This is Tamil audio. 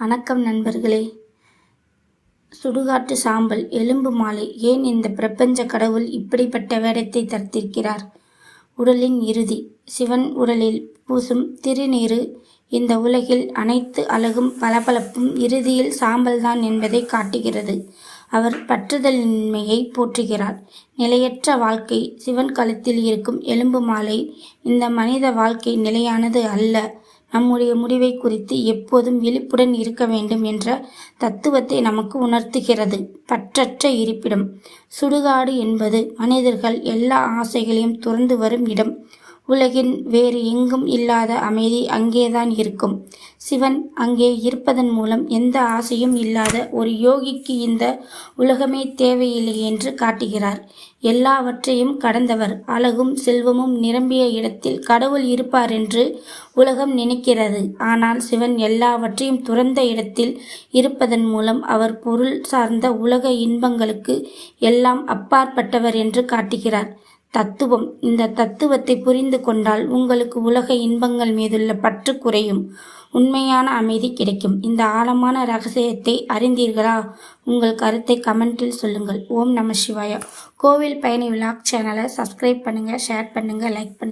வணக்கம் நண்பர்களே. சுடுகாட்டு சாம்பல் எலும்பு மாலை ஏன் இந்த பிரபஞ்ச கடவுள் இப்படிப்பட்ட வேடத்தை தர்த்திருக்கிறார்? உடலின் இறுதி சிவன் உடலில் பூசும் திருநீரு இந்த உலகில் அனைத்து அழகும் பளபளப்பும் இறுதியில் சாம்பல்தான் என்பதை காட்டுகிறது. அவர் பற்றுதலின்மையை போற்றுகிறார். நிலையற்ற வாழ்க்கை சிவன் கழுத்தில் இருக்கும் எலும்பு மாலை இந்த மனித வாழ்க்கை நிலையானது அல்ல. நம்முடைய முடிவை குறித்து எப்போதும் விழிப்புடன் இருக்க வேண்டும் என்ற தத்துவத்தை நமக்கு உணர்த்துகிறது. பற்றற்ற இருப்பிடம். சுடுகாடு என்பது மனிதர்கள் எல்லா ஆசைகளையும் துறந்து வரும் இடம். உலகின் வேறு எங்கும் இல்லாத அமைதி அங்கேதான் இருக்கும். சிவன் அங்கே இருப்பதன் மூலம் எந்த ஆசையும் இல்லாத ஒரு யோகிக்கு இந்த உலகமே தேவையில்லை என்று காட்டுகிறார். எல்லாவற்றையும் கடந்தவர் அழகும் செல்வமும் நிரம்பிய இடத்தில் கடவுள் இருப்பார் என்று உலகம் நினைக்கிறது. ஆனால் சிவன் எல்லாவற்றையும் துறந்த இடத்தில் இருப்பதன் மூலம் அவர் பொருள் சார்ந்த உலக இன்பங்களுக்கு எல்லாம் அப்பாற்பட்டவர் என்று காட்டுகிறார். தத்துவம். இந்த தத்துவத்தை புரிந்து கொண்டால் உங்களுக்கு உலக இன்பங்கள் மீதுள்ள பற்று குறையும். உண்மையான அமைதி கிடைக்கும். இந்த ஆழமான ரகசியத்தை அறிந்தீர்களா? உங்கள் கருத்தை கமெண்டில் சொல்லுங்கள். ஓம் நம சிவாயா. கோவில் பயணி விளாக் சேனலை சப்ஸ்கிரைப் பண்ணுங்கள் ஷேர் பண்ணுங்கள் லைக் பண்ணுங்கள்